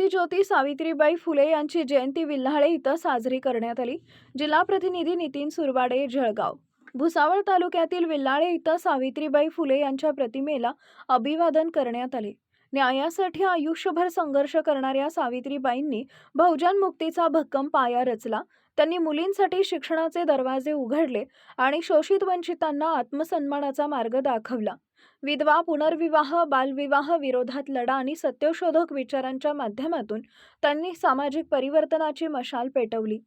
क्रांतीज्योती सावित्रीबाई फुले यांची जयंती विल्हाळे इथं साजरी करण्यात आली. जिल्हा प्रतिनिधी नितीन सुरवाडे जळगाव. भुसावळ तालुक्यातील विल्हाळे इथं सावित्रीबाई फुले यांच्या प्रतिमेला अभिवादन करण्यात आले. न्यायासाठी आयुष्यभर संघर्ष करणाऱ्या सावित्रीबाईंनी बहुजन मुक्तीचा भक्कम पाया रचला. त्यांनी मुलींसाठी शिक्षणाचे दरवाजे उघडले आणि शोषित वंचितांना आत्मसन्मानाचा मार्ग दाखवला. विधवा पुनर्विवाह बालविवाह विरोधात लढा आणि सत्यशोधक विचारांच्या माध्यमातून त्यांनी सामाजिक परिवर्तनाची मशाल पेटवली.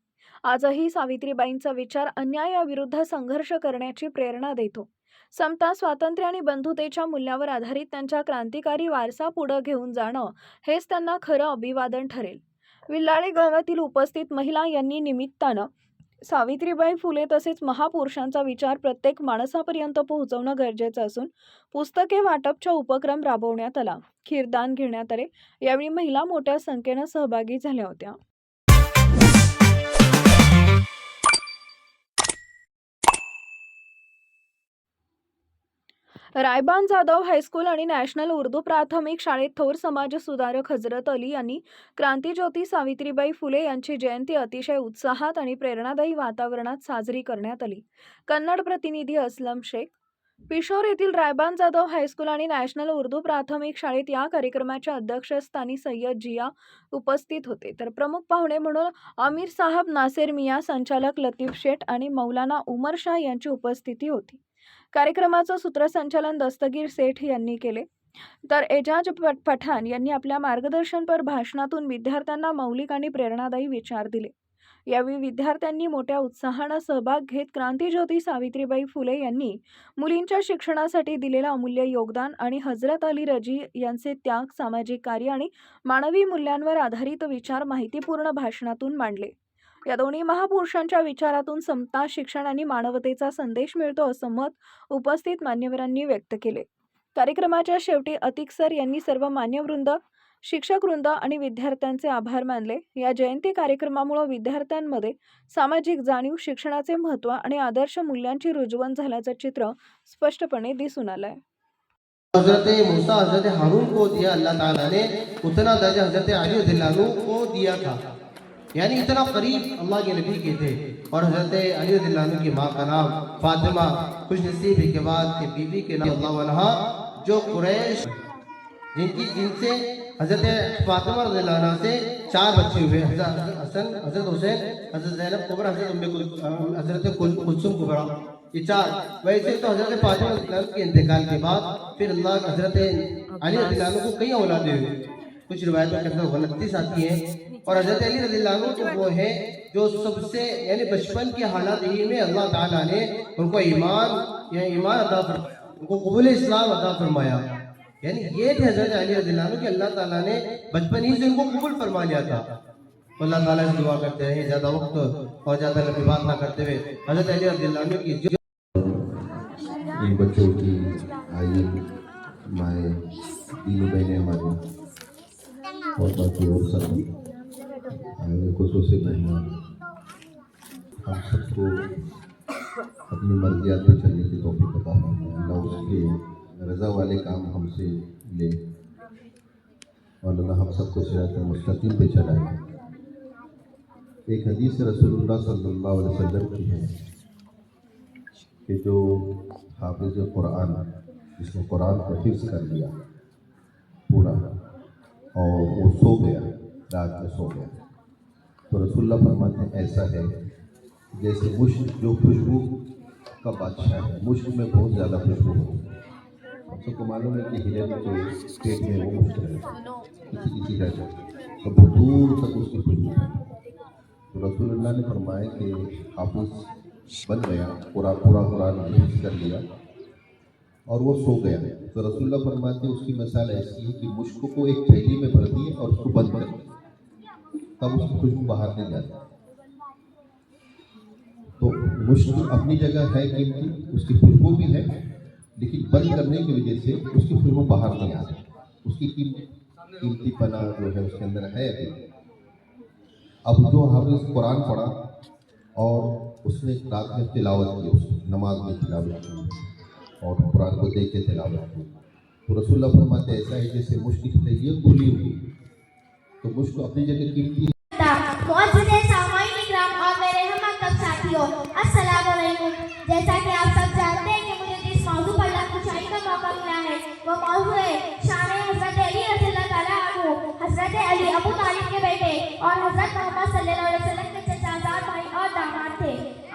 आजही सावित्रीबाईंचा विचार अन्यायाविरुद्ध संघर्ष करण्याची प्रेरणा देतो. समता स्वातंत्र्य आणि बंधुतेच्या मूल्यावर आधारित त्यांच्या क्रांतिकारी वारसा पुढं घेऊन जाणं हेच त्यांना खरं अभिवादन ठरेल. विल्लाळे गावातील उपस्थित महिला यांनी निमित्तानं सावित्रीबाई फुले तसेच महापुरुषांचा विचार प्रत्येक माणसापर्यंत पोहोचवणं गरजेचं असून पुस्तके वाटपचा उपक्रम राबवण्यात आला खीरदान घेण्यात आले. यावेळी महिला मोठ्या संख्येनं सहभागी झाल्या होत्या. रायबान जाधव हायस्कूल आणि नॅशनल उर्दू प्राथमिक शाळेत थोर समाज सुधारक हजरत अली यांनी क्रांतीज्योती सावित्रीबाई फुले यांची जयंती अतिशय उत्साहात आणि प्रेरणादायी वातावरणात साजरी करण्यात आली. कन्नड प्रतिनिधी असलम शेख. पिशोर येथील रायबान जाधव हायस्कूल आणि नॅशनल उर्दू प्राथमिक शाळेत या कार्यक्रमाच्या अध्यक्षस्थानी सय्यद जिया उपस्थित होते. तर प्रमुख पाहुणे म्हणून अमीर साहब नासेर मिया संचालक लतीफ शेठ आणि मौलाना उमर शाह यांची उपस्थिती होती. कार्यक्रमाचं सूत्रसंचालन दस्तगीर सेठ यांनी केले. तर एजाज पट- पठाण यांनी आपल्या मार्गदर्शनपर भाषणातून विद्यार्थ्यांना मौलिक आणि प्रेरणादायी विचार दिले. यावेळी विद्यार्थ्यांनी मोठ्या उत्साहानं सहभाग घेत क्रांतीज्योती सावित्रीबाई फुले यांनी मुलींच्या शिक्षणासाठी दिलेलं अमूल्य योगदान आणि हजरत अली रजी यांचे त्याग सामाजिक कार्य आणि मानवी मूल्यांवर आधारित विचार माहितीपूर्ण भाषणातून मांडले. या दोन्ही महापुरुषांच्या विचारातून समता शिक्षण आणि मानवतेचा संदेश मिळतो असं मत उपस्थित मान्यवरांनी व्यक्त केले. कार्यक्रमाच्या शेवटी अतिक सर यांनी सर्व मान्यवृंद शिक्षक वृंद आणि विद्यार्थ्यांचे आभार मानले. या जयंती कार्यक्रमामुळे विद्यार्थ्यांमध्ये सामाजिक जाणीव शिक्षणाचे महत्त्व आणि आदर्श मूल्यांची रुजवण झाल्याचं चित्र स्पष्टपणे दिसून आलंय. हजरत मुसा हजरत हारून को दिया अल्लाह ताला ने उतना दर्जा हजरत अली को दिया था। یعنی اتنا قریب اللہ کے نبی کے تھے اور حضرت علی رضی اللہ عنہ کی ماں کا نام فاطمہ، خوش نصیب کے بعد کے بی بی کے نام اللہ عنہ، جو قریش جن کی جن سے حضرت فاطمہ رضی اللہ عنہ سے چار بچے ہوئے، حضرت حسن، حضرت حسین، حضرت زینب قبر حضرت امی حضرت کلثم قبرہ یہ چار۔ ویسے تو حضرت فاطمہ رضی اللہ عنہ کے انتقال کے بعد پھر اللہ حضرت علی رضی اللہ عنہ کو کئی اولادیں ہوئے کچھ روایتوں کے اندر غلطی ساتھی ہیں۔ اور حضرت علی رضی اللہ عنہ تو وہ ہے جو سب سے یعنی بچپن کے حالات ہی میں اللہ تعالیٰ نے ان کو ایمان یا ایمان عطا فرمایا، ان کو قبول اسلام عطا فرمایا۔ یعنی یہ تھے حضرت علی رضی اللہ عنہ کہ اللہ تعالیٰ نے بچپن ہی سے ان کو قبول فرما لیا تھا۔ اللہ تعالیٰ سے دعا کرتے ہیں، زیادہ وقت اور زیادہ لمبی بات نہ کرتے ہوئے حضرت علی رضی اللہ عنہ کی جو ان بچوں کی آئی ہمارے تینوں بہنیں ہماری اور باقی اور سب ہے خصوص مہمان ہم سب کو اپنی مرضیات پہ چلنے کی توفیق عطا فرمائے۔ اللہ اس کے رضا والے کام ہم سے لے۔ اور اللہ ہم سب کو صحت مستقیم پہ چلائے۔ ایک حدیث رسول اللہ صلی اللہ علیہ وسلم کی ہے کہ جو حافظ قرآن، جس نے قرآن کو حفظ کر لیا، پورا، اور وہ سو گیا، رات میں سو گیا۔ تو رسول اللہ فرماتے ہیں ایسا ہے جیسے مشق جو خوشبو کا بادشاہ ہے۔ مشق میں بہت زیادہ خوشبو ہے۔ ہم سب کو معلوم ہے کہ ہلے میں کوئی اسٹیٹ میں وہ مشق ہے۔ کسی کسی کا تو بہت دور تک اس کی خوشبو ہے۔ تو رسول اللہ نے فرمایا کہ حافظ بن گیا پورا پورا قرآن حفظ کر لیا اور وہ سو گیا۔ تو رسول اللہ فرماتے ہیں اس کی مثال ایسی ہے کہ مشق کو ایک تھیلی میں بھر دیے اور اس کو بند کر دیا۔ تب اس کی خوشبو باہر نہیں جاتی۔ تو مشق اپنی جگہ ہے قیمتی، اس کی خوشبو بھی ہے، لیکن بند کرنے کی وجہ سے اس کی خوشبو باہر نہیں آتی اس کی قیمتی پناہ جو ہے اس کے اندر ہے ابھی اب جو حافظ قرآن پڑھا اور اس نے رات میں تلاوت کی، اس نماز میں تلاوت کی اور قرآن کو دیکھ کے تلاوت کی۔ تو رسول اللہ فرماتے ایسا ہے جیسے مشق سے یہ کھلی ہوئی، تو مشق اپنی جگہ قیمتی اور حضرت محمد صلی اللہ علیہ وسلم کے چچا بھائی اور داماد تھے۔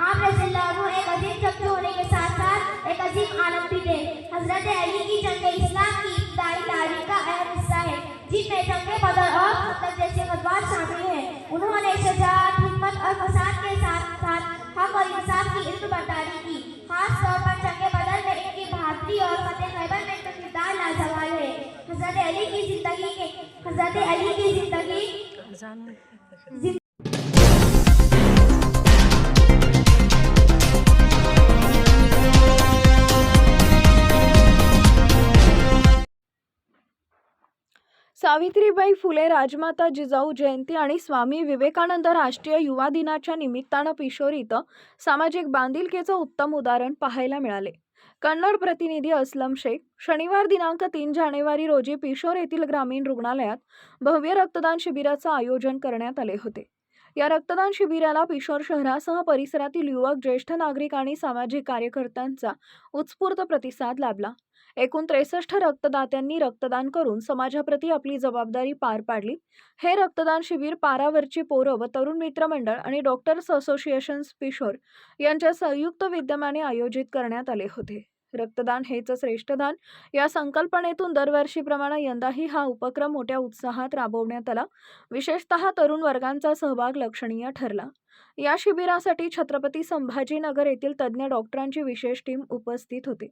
آپ رضی اللہ عنہ ایک عظیم شخص ہونے کے ساتھ ساتھ ایک عظیم عالم بھی تھے حضرت علی کی جنگ اسلام کی ابتدائی تاریخ کا اہم حصہ ہے، جن میں جنگ بدر اور خطر جیسے غزوات شامل ہیں۔ انہوں نے شجاعت حکمت اور فساد کے ساتھ ساتھ حق اور انصاف کی علم برداری کی۔ خاص طور پر جنگ بدر میں ان کی بہادری اور فتح خیبر میں ان کا کردار لازوال ہے۔ حضرت علی کی زندگی کے حضرت علی کی زندگی जिंदगी सावित्रीबाई फुले राजमाता जिजाऊ जयंती आणि स्वामी विवेकानंद राष्ट्रीय युवा दिनाच्या निमित्तानं पिशोर इथं सामाजिक बांधिलकीचं उत्तम उदाहरण पाहायला मिळाले. कन्नड प्रतिनिधी असलम शेख शनिवार दिनांक तीन जानेवारी रोजी पिशोर येथील ग्रामीण रुग्णालयात भव्य रक्तदान शिबिराचं आयोजन करण्यात आले होते. या रक्तदान शिबिराला पिशोर शहरासह परिसरातील युवक ज्येष्ठ नागरिक आणि सामाजिक कार्यकर्त्यांचा उत्स्फूर्त प्रतिसाद लाभला. एकूण त्रेसष्ट रक्तदात्यांनी रक्तदान करून समाजाप्रती आपली जबाबदारी पार पाडली. हे रक्तदान शिबिर पारावरची पोरं व तरुण मित्रमंडळ आणि डॉक्टर्स असोसिएशन्स पिशोर यांच्या संयुक्त विद्यमाने आयोजित करण्यात आले होते. रक्तदान हेच श्रेष्ठ दान. या संकल्पनेतून दरवर्षीप्रमाणे यंदाही हा उपक्रम मोठ्या उत्साहात राबवण्यात आला. विशेषतः तरुण वर्गांचा सहभाग लक्षणीय ठरला. या शिबिरासाठी छत्रपती संभाजीनगर येथील तज्ज्ञ डॉक्टरांची विशेष टीम उपस्थित होती.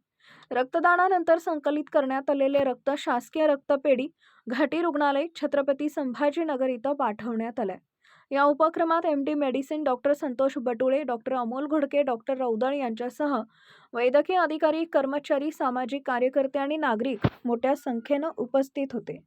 रक्तदानानंतर संकलित करण्यात आलेले रक्त शासकीय रक्तपेढी घाटी रुग्णालय छत्रपती संभाजीनगर इथं पाठवण्यात आलंय. या उपक्रमात M D medicine doctor Santosh Batule doctor Amol Ghodke doctor Raudal यांच्यासह वैद्यकीय अधिकारी कर्मचारी सामाजिक कार्यकर्ते आणि नागरिक मोठ्या संख्येनं उपस्थित होते.